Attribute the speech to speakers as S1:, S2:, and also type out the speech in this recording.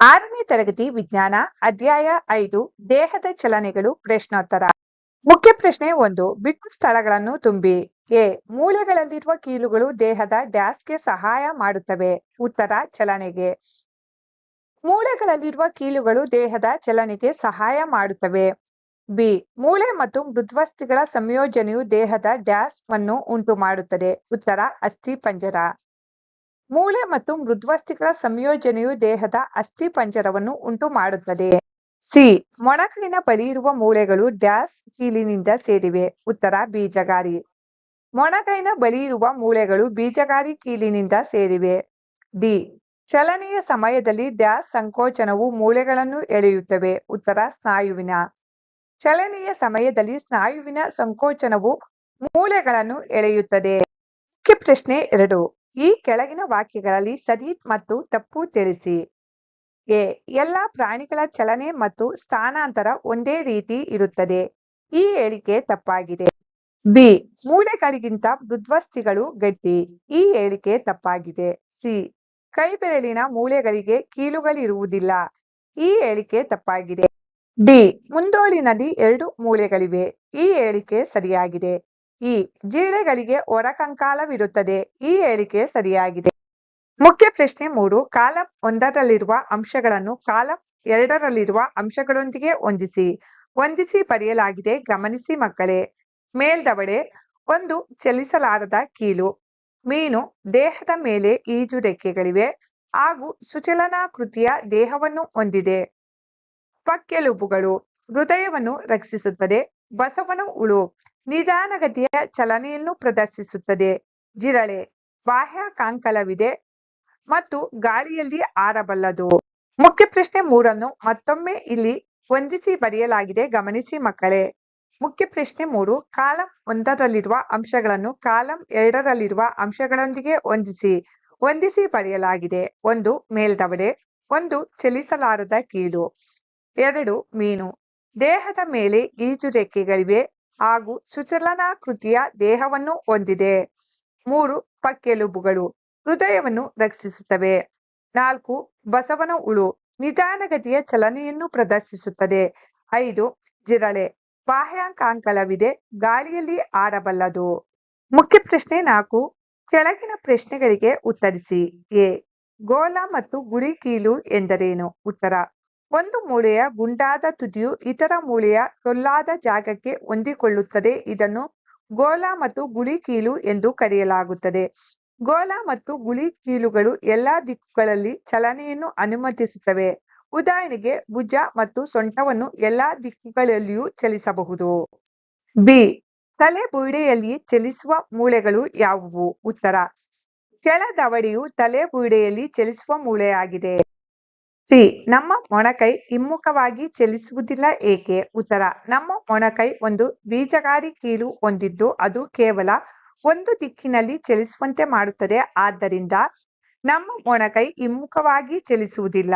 S1: ಆರನೇ ತರಗತಿ ವಿಜ್ಞಾನ, ಅಧ್ಯಾಯ ಐದು, ದೇಹದ ಚಲನೆಗಳು, ಪ್ರಶ್ನೋತ್ತರ. ಮುಖ್ಯ ಪ್ರಶ್ನೆ ಒಂದು, ಬಿಟ್ಟು ಸ್ಥಳಗಳನ್ನು ತುಂಬಿ. ಎ ಮೂಳೆಗಳಲ್ಲಿರುವ ಕೀಲುಗಳು ದೇಹದ ಡ್ಯಾಸ್ಗೆ ಸಹಾಯ ಮಾಡುತ್ತವೆ. ಉತ್ತರ, ಚಲನೆಗೆ. ಮೂಳೆಗಳಲ್ಲಿರುವ ಕೀಲುಗಳು ದೇಹದ ಚಲನೆಗೆ ಸಹಾಯ ಮಾಡುತ್ತವೆ. ಬಿ ಮೂಳೆ ಮತ್ತು ಮೃದ್ವಸ್ಥಿಗಳ ಸಂಯೋಜನೆಯು ದೇಹದ ಡ್ಯಾಸ್ ವನ್ನು ಉಂಟು ಮಾಡುತ್ತದೆ ಉತ್ತರ, ಅಸ್ಥಿ ಪಂಜರ. ಮೂಳೆ ಮತ್ತು ಮೃದ್ವಸ್ಥಿಗಳ ಸಂಯೋಜನೆಯು ದೇಹದ ಅಸ್ಥಿ ಪಂಜರವನ್ನು ಉಂಟು ಮಾಡುತ್ತದೆ. ಸಿ. ಮೊಣಕಲಿನ ಬಳಿ ಇರುವ ಮೂಳೆಗಳು ಡ್ಯಾಸ್ ಕೀಲಿನಿಂದ ಸೇರಿವೆ. ಉತ್ತರ, ಬೀಜಗಾರಿ. ಮೊಣಕೈನ ಬಳಿ ಇರುವ ಮೂಳೆಗಳು ಬೀಜಗಾರಿ ಕೀಲಿನಿಂದ ಸೇರಿವೆ. ಡಿ. ಚಲನೆಯ ಸಮಯದಲ್ಲಿ ಡ್ಯಾಸ್ ಸಂಕೋಚನವು ಮೂಳೆಗಳನ್ನು ಎಳೆಯುತ್ತವೆ. ಉತ್ತರ, ಸ್ನಾಯುವಿನ. ಚಲನೆಯ ಸಮಯದಲ್ಲಿ ಸ್ನಾಯುವಿನ ಸಂಕೋಚನವು ಮೂಳೆಗಳನ್ನು ಎಳೆಯುತ್ತದೆ. ಪ್ರಶ್ನೆ ಎರಡು. ಈ ಕೆಳಗಿನ ವಾಕ್ಯಗಳಲ್ಲಿ ಸರಿ ಮತ್ತು ತಪ್ಪು ತಿಳಿಸಿ. ಎ, ಎಲ್ಲಾ ಪ್ರಾಣಿಗಳ ಚಲನೆ ಮತ್ತು ಸ್ಥಾನಾಂತರ ಒಂದೇ ರೀತಿ ಇರುತ್ತದೆ. ಈ ಹೇಳಿಕೆ ತಪ್ಪಾಗಿದೆ. ಬಿ ಮೂಳೆಗಳಿಗಿಂತ ಮೃದ್ವಸ್ಥಿಗಳು ಗಟ್ಟಿ. ಈ ಹೇಳಿಕೆ ತಪ್ಪಾಗಿದೆ. ಸಿ, ಕೈಬೆರಳಿನ ಮೂಳೆಗಳಿಗೆ ಕೀಲುಗಳಿರುವುದಿಲ್ಲ. ಈ ಹೇಳಿಕೆ ತಪ್ಪಾಗಿದೆ. ಡಿ, ಮುಂದೋಳಿನಲ್ಲಿ ಎರಡು ಮೂಳೆಗಳಿವೆ. ಈ ಹೇಳಿಕೆ ಸರಿಯಾಗಿದೆ. ಈ ಜಿರಳೆಗಳಿಗೆ ಹೊರಕಂಕಾಲವಿರುತ್ತದೆ ಈ ಹೇಳಿಕೆ ಸರಿಯಾಗಿದೆ. ಮುಖ್ಯ ಪ್ರಶ್ನೆ ಮೂರು, ಕಾಲಂ ಒಂದರಲ್ಲಿರುವ ಅಂಶಗಳನ್ನು ಕಾಲಂ ಎರಡರಲ್ಲಿರುವ ಅಂಶಗಳೊಂದಿಗೆ ಹೊಂದಿಸಿ. ಹೊಂದಿಸಿ ಪಡೆಯಲಾಗಿದೆ, ಗಮನಿಸಿ ಮಕ್ಕಳೇ. ಮೇಲ್ದವಡೆ, ಒಂದು ಚಲಿಸಲಾರದ ಕೀಲು. ಮೀನು, ದೇಹದ ಮೇಲೆ ಈಜು ರೆಕ್ಕೆಗಳಿವೆ ಹಾಗೂ ಸುಚಲನಾಕೃತಿಯ ದೇಹವನ್ನು ಹೊಂದಿದೆ. ಪಕ್ಕೆಲುಬುಗಳು, ಹೃದಯವನ್ನು ರಕ್ಷಿಸುತ್ತದೆ, ಬಸವನ ಹುಳು ನಿಧಾನಗತಿಯ ಚಲನೆಯನ್ನು ಪ್ರದರ್ಶಿಸುತ್ತದೆ. ಜಿರಳೆ ಬಾಹ್ಯಕಾಂಕಲವಿದೆ ಮತ್ತು ಗಾಳಿಯಲ್ಲಿ ಆರಬಲ್ಲದು. ಮುಖ್ಯ ಪ್ರಶ್ನೆ ಮೂರನ್ನು ಮತ್ತೊಮ್ಮೆ ಇಲ್ಲಿ ಹೊಂದಿಸಿ ಬರೆಯಲಾಗಿದೆ. ಗಮನಿಸಿ ಮಕ್ಕಳೇ. ಮುಖ್ಯ ಪ್ರಶ್ನೆ ಮೂರು, ಕಾಲಂ ಒಂದರಲ್ಲಿರುವ ಅಂಶಗಳನ್ನು ಕಾಲಂ ಎರಡರಲ್ಲಿರುವ ಅಂಶಗಳೊಂದಿಗೆ ಹೊಂದಿಸಿ ಹೊಂದಿಸಿ ಬರೆಯಲಾಗಿದೆ. ಒಂದು, ಮೇಲ್ದವಡೆ. ಒಂದು, ಚಲಿಸಲಾರದ ಕೀಲು ಎರಡು, ಮೀನು. ದೇಹದ ಮೇಲೆ ಈಜು ರೆಕ್ಕೆಗಳಿವೆ ಹಾಗೂ ಸುಚಲನಾಕೃತಿಯ ದೇಹವನ್ನು ಹೊಂದಿದೆ. ಮೂರು ಪಕ್ಕೆಲುಬುಗಳು ಹೃದಯವನ್ನು ರಕ್ಷಿಸುತ್ತವೆ. ನಾಲ್ಕು ಬಸವನ ಹುಳು ನಿಧಾನಗತಿಯ ಚಲನೆಯನ್ನು ಪ್ರದರ್ಶಿಸುತ್ತದೆ. ಐದು ಜಿರಳೆ ಬಾಹ್ಯಾಂಕಾಂಕಲವಿದೆ, ಗಾಳಿಯಲ್ಲಿ ಆಡಬಲ್ಲದು ಮುಖ್ಯ ಪ್ರಶ್ನೆ ನಾಲ್ಕು ಕೆಳಗಿನ ಪ್ರಶ್ನೆಗಳಿಗೆ ಉತ್ತರಿಸಿ. ಎ ಗೋಲ ಮತ್ತು ಗುಳಿ ಕೀಲು ಎಂದರೇನು? ಉತ್ತರ ಒಂದು ಮೂಳೆಯ ಗುಂಡಾದ ತುದಿಯು ಇತರ ಮೂಳೆಯ ಟೊಳ್ಳಾದ ಜಾಗಕ್ಕೆ ಹೊಂದಿಕೊಳ್ಳುತ್ತದೆ. ಇದನ್ನು ಗೋಲ ಮತ್ತು ಗುಳಿ ಕೀಲು ಎಂದು ಕರೆಯಲಾಗುತ್ತದೆ. ಗೋಲ ಮತ್ತು ಗುಳಿ ಕೀಲುಗಳು ಎಲ್ಲಾ ದಿಕ್ಕುಗಳಲ್ಲಿ ಚಲನೆಯನ್ನು ಅನುಮತಿಸುತ್ತವೆ. ಉದಾಹರಣೆಗೆ, ಭುಜ ಮತ್ತು ಸೊಂಟವನ್ನು ಎಲ್ಲಾ ದಿಕ್ಕುಗಳಲ್ಲಿಯೂ ಚಲಿಸಬಹುದು. ಬಿ. ತಲೆ ಬುರುಡೆಯಲ್ಲಿ ಚಲಿಸುವ ಮೂಳೆಗಳು ಯಾವುವು? ಉತ್ತರ. ಕೆಳದವಡೆಯು ತಲೆ ಬುರುಡೆಯಲ್ಲಿ ಚಲಿಸುವ ಮೂಳೆಯಾಗಿದೆ. ಸಿ, ನಮ್ಮ ಮೊಣಕೈ ಹಿಮ್ಮುಖವಾಗಿ ಚಲಿಸುವುದಿಲ್ಲ ಏಕೆ? ಉತ್ತರ, ನಮ್ಮ ಮೊಣಕೈ ಒಂದು ಬೀಜಗಾರಿ ಕೀಲು ಹೊಂದಿದ್ದು ಅದು ಕೇವಲ ಒಂದು ದಿಕ್ಕಿನಲ್ಲಿ ಚಲಿಸುವಂತೆ ಮಾಡುತ್ತದೆ. ಆದ್ದರಿಂದ ನಮ್ಮ ಮೊಣಕೈ ಹಿಮ್ಮುಖವಾಗಿ ಚಲಿಸುವುದಿಲ್ಲ.